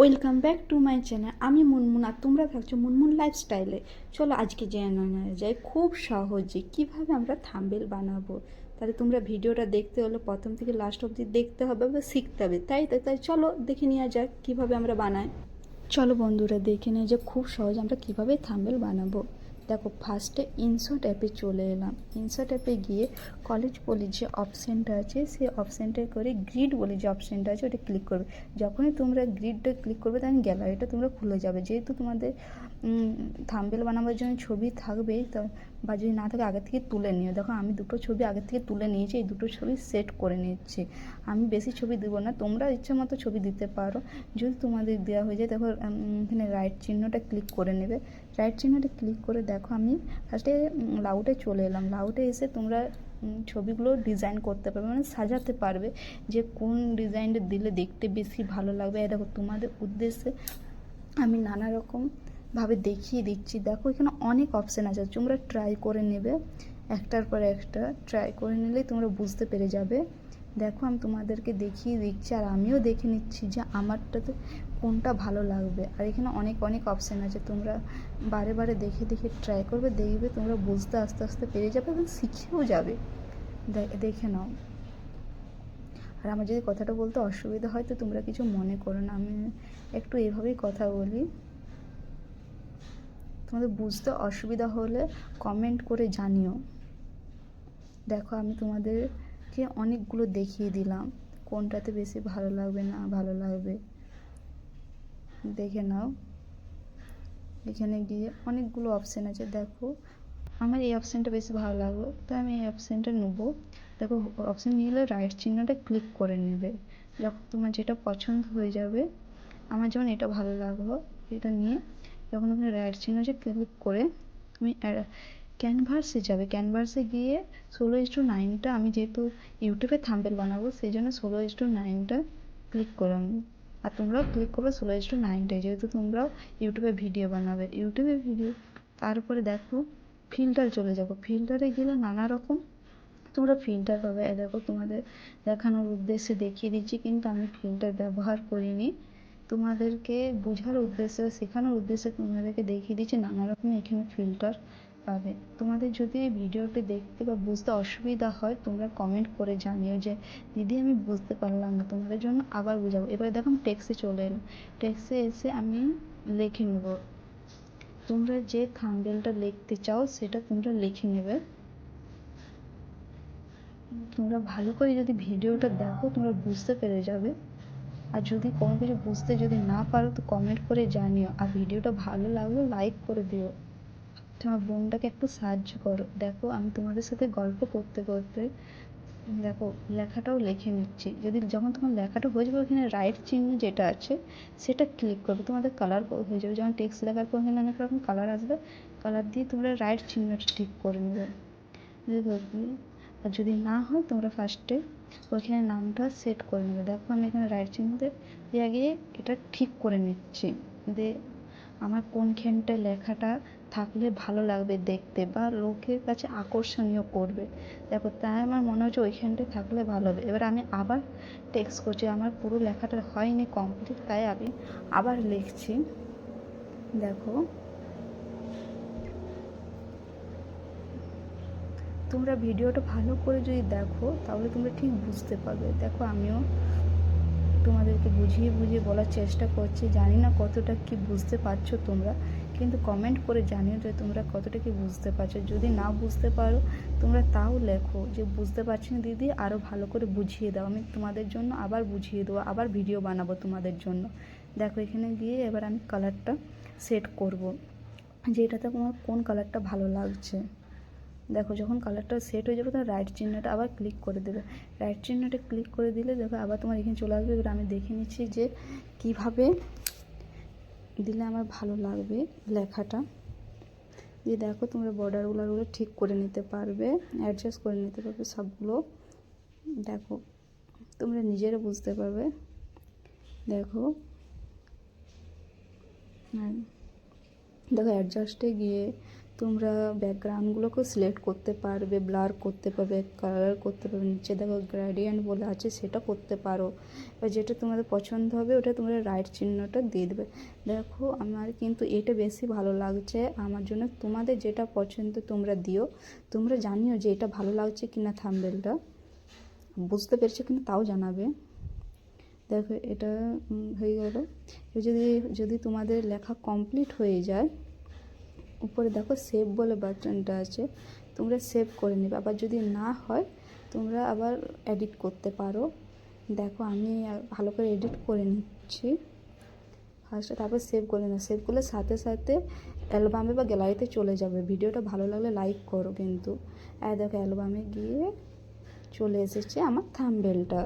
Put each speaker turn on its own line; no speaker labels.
Welcome back to my channel আমি মুনমুন আর তোমরা থাকছো মুনমুন লাইফস্টাইলে চলো আজকে জেনে নেওয়া যায় খুব সহজে কীভাবে আমরা থাম্বেল বানাবো, তাহলে তোমরা ভিডিওটা দেখতে হলে প্রথম থেকে লাস্ট অবধি দেখতে হবে বা শিখতে হবে। তাই তাই তাই চলো দেখে নেওয়া যাক কীভাবে আমরা বানাই। চলো বন্ধুরা দেখে নেওয়া যে খুব সহজ আমরা কীভাবে থাম্বেল বানাবো। দেখো ফার্স্টে ইনসার্ট অ্যাপে চলে এলাম। ইনসার্ট অ্যাপে গিয়ে কলেজ বলে যে অপশানটা আছে, সেই অপশানটা করে গ্রিড বলে যে অপশানটা আছে, ওটা ক্লিক করবে। যখনই তোমরা গ্রিডটা ক্লিক করবে তখন গ্যালারিটা তোমরা খুলে যাবে। যেহেতু তোমাদের থাম্বেল বানাবার জন্য ছবি থাকবেই তো, বা যদি না থাকে, আগে থেকে তুলে নিও। দেখো, আমি দুটো ছবি আগে থেকে তুলে নিয়েছি, এই দুটো ছবি সেট করে নিচ্ছি। আমি বেশি ছবি দেবো না, তোমরা ইচ্ছা মতো ছবি দিতে পারো। যদি তোমাদের দেওয়া হয়ে যায়, দেখো এখানে রাইট চিহ্নটা ক্লিক করে নেবে। রাইট চিহ্নটা ক্লিক করে দেখো আমি ফার্স্টে লাউটে চলে এলাম। লাউটে এসে তোমরা ছবিগুলো ডিজাইন করতে পারবে মানে সাজাতে পারবে যে কোন ডিজাইনটা দিলে দেখতে বেশি ভালো লাগবে। দেখো, তোমাদের উদ্দেশ্যে আমি নানা রকম ভাবে দেখিয়ে দিচ্ছি। দেখো, এখানে অনেক অপশান আছে। তোমরা ট্রাই করে নেবে। একটার পর একটা ট্রাই করে নিলেই তোমরা বুঝতে পেরে যাবে। দেখো, আমি তোমাদেরকে দেখিয়ে দিচ্ছি আর আমিও দেখে নিচ্ছি যে আমারটাতে কোনটা ভালো লাগবে। আর এখানে অনেক অনেক অপশান আছে। তোমরা বারে বারে দেখে দেখে ট্রাই করবে, দেখবে তোমরা বুঝতে আস্তে আস্তে পেরে যাবে এবং শিখেও যাবে। দেখে নাও। আর আমার যদি কথাটা বলতে অসুবিধা হয়, তো তোমরা কিছু মনে করো না। আমি একটু এভাবেই কথা বলি। তোমাদের বুঝতে অসুবিধা হলে কমেন্ট করে জানিও। দেখো, আমি তোমাদেরকে অনেকগুলো দেখিয়ে দিলাম। কোনটাতে বেশি ভালো লাগবে না ভালো লাগবে? দেখে নাও। এখানে গিয়ে অনেকগুলো অপশান আছে, দেখো। আমার এই অপশানটা বেশি ভালো লাগল, তো আমি এই অপশানটা নেব। দেখো অপশান নিলে রাইট চিহ্নটা ক্লিক করে নেবে। যখন তোমার যেটা পছন্দ হয়ে যাবে। আমার যেমন এটা ভালো লাগল, এটা নিয়ে। যখন তুমি রাইট চিহ্ন যে ক্লিক করে তুমি ক্যানভাসে যাবে। ক্যানভাসে গিয়ে ষোলো ইস টু নাইনটা আমি যেহেতু ইউটিউবে থাম্বেল বানাবো, সেই জন্য ষোলো ইস টু নাইনটা ক্লিক করলাম। আর তোমরাও ক্লিক করবে ষোলো ইস টু নাইনটায় যেহেতু তোমরাও ইউটিউবে ভিডিও বানাবে। ইউটিউবে ভিডিও তারপরে দেখো ফিল্টার চলে যাব। ফিল্টারে গেলে নানা রকম তোমরা ফিল্টার পাবে। দেখো, তোমাদের দেখানোর উদ্দেশ্যে দেখিয়ে দিচ্ছি, কিন্তু আমি ফিল্টার ব্যবহার করিনি। তোমাদেরকে বোঝার উদ্দেশ্যে, শেখানোর উদ্দেশ্যে তোমাদেরকে দেখিয়ে দিচ্ছি, নানা রকম এখানে ফিল্টার পাবে। তোমাদের যদি এই ভিডিওটি দেখতে বা বুঝতে অসুবিধা হয়, তোমরা কমেন্ট করে জানিও যে, দিদি, আমি বুঝতে পারলাম না। তোমাদের জন্য আবার বোঝাবো। এবার দেখো, আমি চলে এলাম। টেক্সে এসে আমি লিখে নেব। তোমরা যে থাম্বেলটা লিখতে চাও, সেটা তোমরা লিখে নেবে। তোমরা ভালো করে যদি ভিডিওটা দেখো, তোমরা বুঝতে পেরে যাবে। আর যদি কোনো কিছু বুঝতে যদি না পারো, তো কমেন্ট করে জানিও। আর ভিডিওটা ভালো লাগলে লাইক করে দিও। তোমার বোনটাকে একটু সাহায্য করো। দেখো, আমি তোমাদের সাথে গল্প করতে করতে দেখো, লেখাটাও লিখে নিচ্ছি। যদি যখন তোমার লেখাটা হয়ে যাবে ওখানে রাইট চিহ্ন যেটা আছে, সেটা ক্লিক করবে। তোমাদের কালার হয়ে যাবে। যেমন টেক্সট লেখার পর এখানে অনেক রকম কালার আসবে। কালার দিয়ে তোমরা রাইট চিহ্নটা ঠিক করে নেবে। আর যদি না হয়, তোমরা ফার্স্টে ওইখানে নামটা সেট করে নেবে। দেখো, আমি এখানে রাইট চিহ্নতে দিয়ে আগে এটা ঠিক করে নিচ্ছি। দিয়ে আমার কোনখানটায় লেখাটা থাকলে ভালো লাগবে দেখতে বা লোকের কাছে আকর্ষণীয় করবে। দেখো তাই আমার মনে হচ্ছে ওইখানটায় থাকলে ভালো হবে। এবার আমি আবার টেক্সট করছি, আমার পুরো লেখাটা হয়নি কমপ্লিট তাই আমি আবার লিখছি। দেখো। তোমরা ভিডিওটা ভালো করে যদি দেখো, তাহলে তোমরা ঠিক বুঝতে পারবে। দেখো আমিও তোমাদেরকে বুঝিয়ে বুঝিয়ে বলার চেষ্টা করছি। জানি না কতটা কি বুঝতে পারছ তোমরা, কিন্তু কমেন্ট করে জানিও যে তোমরা কতটা কি বুঝতে পারছ। যদি না বুঝতে পারো, তোমরা তাও লেখো যে বুঝতে পারছি না দিদি আরও ভালো করে বুঝিয়ে দাও। আমি তোমাদের জন্য আবার বুঝিয়ে দেবো, আবার ভিডিও বানাবো তোমাদের জন্য। দেখো এখানে গিয়ে এবার আমি কালারটা সেট করব। যে এটাতে তোমার কোন কালারটা ভালো লাগছে? দেখো যখন কালারটা সেট হয়ে যাবে, তখন রাইট চিহ্নটা আবার ক্লিক করে দেবে। রাইট চিহ্নটা ক্লিক করে দিলে দেখো আবার তোমার এখানে চলে আসবে। এবার আমি দেখে নিচ্ছি যে কীভাবে দিলে আমার ভালো লাগবে লেখাটা। দিয়ে দেখো তোমরা বর্ডারগুলোগুলো ঠিক করে নিতে পারবে অ্যাডজাস্ট করে নিতে পারবে সবগুলো। দেখো, তোমরা নিজেরা বুঝতে পারবে। দেখো। হ্যাঁ। দেখো অ্যাডজাস্টে গিয়ে তোমরা ব্যাকগ্রাউন্ডগুলোকেও সিলেক্ট করতে পারবে, ব্লার করতে পারবে, কালার করতে পারবে, নিচে দেখো গ্রেডিয়েন্ট বলে আছে সেটা করতে পারো। বা যেটা তোমাদের পছন্দ হবে ওটা তোমরা রাইট চিহ্নটা দিয়ে দেবে। দেখো আমার কিন্তু এটা বেশি ভালো লাগছে, আমার জন্য তোমাদের যেটা পছন্দ তোমরা দিও। তোমরা জানিও যে এটা ভালো লাগছে কি না থাম্বেলটা বুঝতে পেরেছ কিন্তু তাও জানাবে। দেখো এটা হয়ে গেল। যদি যদি তোমাদের লেখা কমপ্লিট হয়ে যায় উপরে দেখো সেভ বলে বাটনটা আছে, তোমরা সেভ করে নেবে। আবার যদি না হয়, তোমরা আবার এডিট করতে পারো। দেখো আমি ভালো করে এডিট করে নিচ্ছি। ফার্স্টে তারপর সেভ করে না সেভ করলে সাথে সাথে অ্যালবামে বা গ্যালারিতে চলে যাবে। ভিডিওটা ভালো লাগলে লাইক করো কিন্তু। আর দেখো অ্যালবামে গিয়ে চলে এসেছে আমার থাম্বেলটা